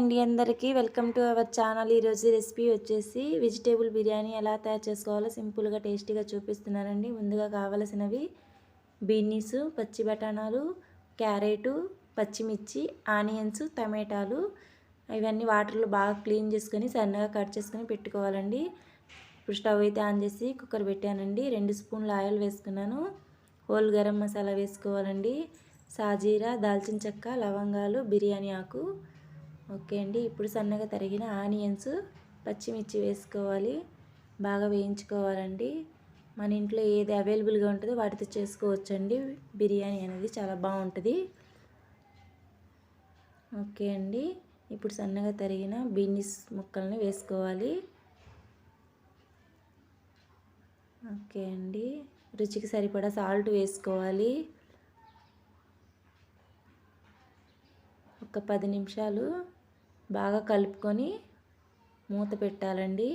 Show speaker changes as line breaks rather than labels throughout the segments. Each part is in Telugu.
అండి అందరికీ. Welcome to our channel. ఈరోజు రెసిపీ వచ్చేసి వెజిటేబుల్ బిర్యానీ ఎలా తయారు చేసుకోవాలో సింపుల్గా టేస్టీగా చూపిస్తున్నానండి. ముందుగా కావలసినవి బీనీస్ పచ్చి బఠానాలు క్యారెటు పచ్చిమిర్చి ఆనియన్స్ టమాటాలు ఇవన్నీ వాటర్లో బాగా క్లీన్ చేసుకొని సన్నగా కట్ చేసుకొని పెట్టుకోవాలండి. ఇప్పుడు స్టవ్ అయితే ఆన్ చేసి కుక్కర్ పెట్టానండి. రెండు స్పూన్లు ఆయిల్ వేసుకున్నాను. హోల్ గరం మసాలా వేసుకోవాలండి. సాజీరా దాల్చిన చెక్క లవంగాలు బిర్యానీ ఆకు ఓకే అండి. ఇప్పుడు సన్నగా తరిగిన ఆనియన్స్ పచ్చిమిర్చి వేసుకోవాలి. బాగా వేయించుకోవాలండి. మన ఇంట్లో ఏది అవైలబుల్గా ఉంటుందో వాటితో చేసుకోవచ్చండి. బిర్యానీ అనేది చాలా బాగుంటుంది. ఓకే అండి. ఇప్పుడు సన్నగా తరిగిన బీనీస్ ముక్కల్ని వేసుకోవాలి. ఓకే అండి. రుచికి సరిపడా సాల్ట్ వేసుకోవాలి. ఒక పది నిమిషాలు బాగా కలుపుకొని మూత పెట్టాలండి.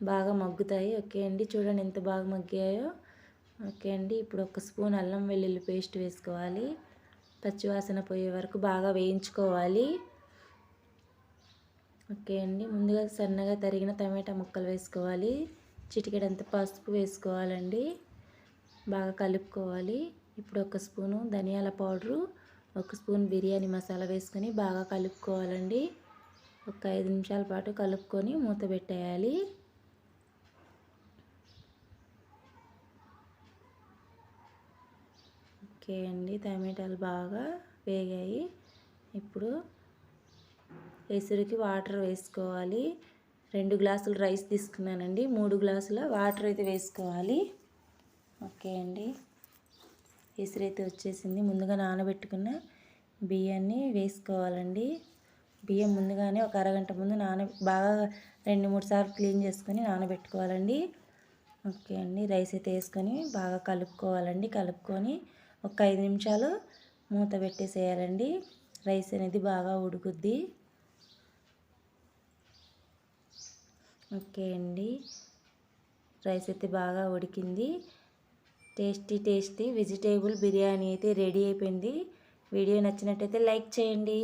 బాగా మగ్గుతాయి. ఓకే అండి. చూడండి ఎంత బాగా మగ్గాయో. ఓకే అండి. ఇప్పుడు ఒక స్పూన్ అల్లం వెల్లుల్లి పేస్ట్ వేసుకోవాలి. పచ్చివాసన పోయే వరకు బాగా వేయించుకోవాలి. ఓకే అండి. ముందుగా సన్నగా తరిగిన టమాటా ముక్కలు వేసుకోవాలి. చిటికెడంత పసుపు వేసుకోవాలండి. బాగా కలుపుకోవాలి. ఇప్పుడు ఒక స్పూను ధనియాల పౌడరు ఒక స్పూన్ బిర్యానీ మసాలా వేసుకొని బాగా కలుపుకోవాలండి. ఒక ఐదు నిమిషాల పాటు కలుపుకొని మూత పెట్టేయాలి. ఓకే అండి టమాటాలు బాగా వేగాయి. ఇప్పుడు ఎసురుకి వాటర్ వేసుకోవాలి. రెండు గ్లాసులు రైస్ తీసుకున్నానండి మూడు గ్లాసుల వాటర్ అయితే వేసుకోవాలి. ఓకే అండి. ఎసురైతే వచ్చేసింది. ముందుగా నానబెట్టుకున్న బియ్యాన్ని వేసుకోవాలండి. బియ్యం ముందుగానే ఒక అరగంట ముందు నాన బాగా రెండు మూడు సార్లు క్లీన్ చేసుకొని నానబెట్టుకోవాలండి. ఓకే అండి. రైస్ అయితే వేసుకొని బాగా కలుపుకోవాలండి. కలుపుకొని ఒక ఐదు నిమిషాలు మూత పెట్టేసేయాలండి. రైస్ అనేది బాగా ఉడుకుద్ది. ఓకే అండి. రైస్ అయితే బాగా ఉడికింది. టేస్టీ టేస్టీ వెజిటేబుల్ బిర్యానీ అయితే రెడీ అయిపోయింది. వీడియో నచ్చినట్టయితే లైక్ చేయండి.